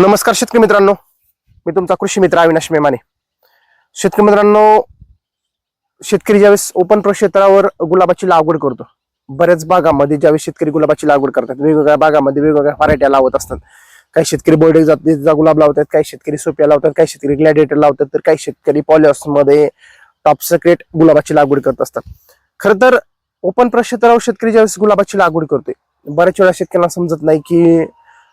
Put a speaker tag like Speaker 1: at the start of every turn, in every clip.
Speaker 1: नमस्कार शेतकरी मित्रांनो. मी तुमचा कृषी मित्र अविनाश मेमाने. शेतकरी मित्रांनो शेतकरी ज्यावेळेस ओपन क्षेत्रावर गुलाबाची लागवड करतो बऱ्याच भागामध्ये ज्यावेळेस शेतकरी गुलाबाची लागवड करतात वेगवेगळ्या भागामध्ये वेगवेगळ्या व्हरायट्या लावत असतात. काही शेतकरी बोर्डे जातीचा गुलाब लावतात काही शेतकरी सोप्या लावतात काही शेतकरी ग्लॅडिएटर लावतात तर काही शेतकरी पॉलिऑसमध्ये टॉप सक्रेट गुलाबाची लागवड करत असतात. खरं तर ओपन क्षेत्रावर शेतकरी ज्यावेळेस गुलाबाची लागवड करतोय बऱ्याच वेळा शेतकऱ्यांना समजत नाही की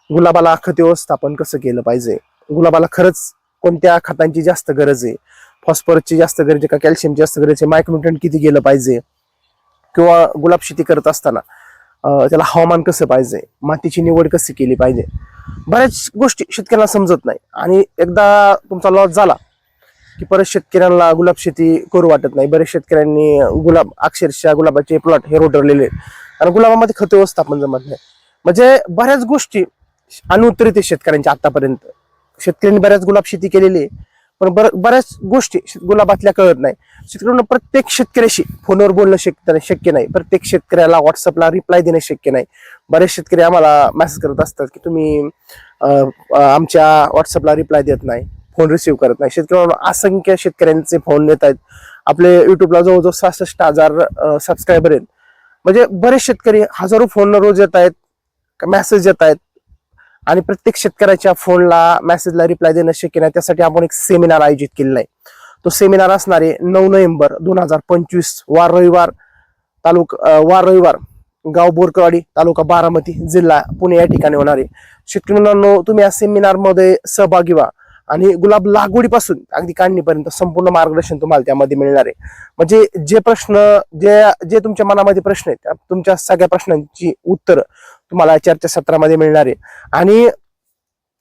Speaker 1: गुलाबाला खत व्यवस्थापन कसं केलं पाहिजे? गुलाबाला खरंच कोणत्या खतांची जास्त गरज आहे? फॉस्फरसची जास्त गरज आहे का कॅल्शियमची जास्त गरज आहे? मायक्रोन्युट्रंट किती गेलं पाहिजे? किंवा गुलाब शेती करत असताना त्याला हवामान कसं पाहिजे? मातीची निवड कशी केली पाहिजे? बऱ्याच गोष्टी शेतकऱ्यांना समजत नाही. आणि एकदा तुमचा लॉस झाला की परत शेतकऱ्यांना गुलाब शेती करू वाटत नाही. बरेच शेतकऱ्यांनी गुलाब अक्षरशः गुलाबाचे प्लॉट हे रोडरलेले आहेत. आणि गुलाबामध्ये खत व्यवस्थापन जमत नाही. म्हणजे बऱ्याच गोष्टी अनुत्तरित आहे शेतकऱ्यांच्या आतापर्यंत. शेतकऱ्यांनी बऱ्याच गुलाब शेती केलेली आहे पण बऱ्याच गोष्टी शेत- गुलाबातल्या कळत नाही. शेतकऱ्यांना प्रत्येक शेतकऱ्याशी फोनवर बोलणं शक्य शक्य नाही. प्रत्येक शेतकऱ्याला व्हॉट्सअपला रिप्लाय देणं शक्य नाही. बरेच शेतकरी आम्हाला मेसेज करत असतात की तुम्ही आमच्या व्हॉट्सअपला रिप्लाय देत नाही फोन रिसिव्ह करत नाही. शेतकऱ्यांना असंख्य शेतकऱ्यांचे फोन येत आहेत. आपले युट्यूबला जवळजवळ सहासष्ट हजार सबस्क्रायबर आहेत. म्हणजे बरेच शेतकरी हजारो फोन रोज येत आहेत मेसेज येत आहेत. आणि प्रत्येक शेतकऱ्याच्या फोनला मेसेजला रिप्लाय देणं शक्य नाही. त्यासाठी आपण एक सेमिनार आयोजित केलेला आहे. तो सेमिनार असणार आहे नऊ नोव्हेंबर दोन हजार पंचवीस वार रविवार तालुका वार रविवार गाव बोरकवाडी तालुका बारामती जिल्हा पुणे या ठिकाणी होणार आहे. शेतकरी मुलांनो तुम्ही या सेमिनारमध्ये सहभागी व्हा आणि गुलाब लागवडीपासून अगदी काढणीपर्यंत संपूर्ण मार्गदर्शन तुम्हाला त्यामध्ये मिळणार आहे. म्हणजे जे प्रश्न जे जे तुमच्या मनामध्ये प्रश्न आहेत तुमच्या सगळ्या प्रश्नांची उत्तरं तुम्हाला चर्चा सत्रामध्ये मिळणार आहे. आणि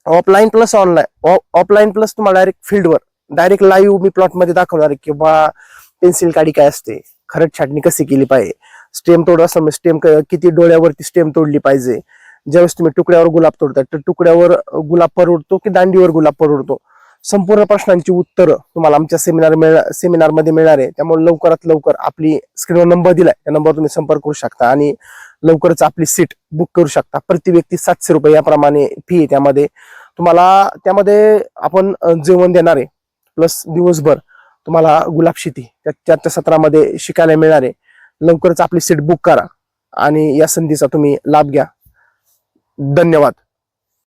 Speaker 1: offline plus online offline plus तुम्हाला डायरेक्ट फील्डवर डायरेक्ट लाईव्ह मी प्लॉटमध्ये दाखवणार आहे किंवा पेन्सिल काडी काय असते. खरंच छाटणी कशी केली पाहिजे. स्टेम तोड असं म्हणजे स्टेम किती डोळ्यावरती स्टेम तोडली पाहिजे. ज्यावेळेस तुम्ही तुकड्यावर गुलाब तोडता तर तुकड्यावर गुलाब परवडतो की दांडीवर गुलाब परवडतो? संपूर्ण प्रश्नांची उत्तर तुम्हाला आमच्या सेमिनार मिळ सेमिनारमध्ये मिळणार आहे. त्यामुळे लवकरात लवकर आपली स्क्रीनवर नंबर दिलाय. त्या नंबरवर तुम्ही संपर्क करू शकता आणि लवकरच आपली सीट बुक करू शकता. प्रति व्यक्ती सातशे रुपये याप्रमाणे फी आहे त्यामध्ये. तुम्हाला त्यामध्ये आपण जेवण देणार आहे. प्लस दिवसभर तुम्हाला गुलाब शेती त्या सत्रामध्ये शिकायला मिळणार आहे. लवकरच आपली सीट बुक करा आणि या संधीचा तुम्ही लाभ घ्या. धन्यवाद.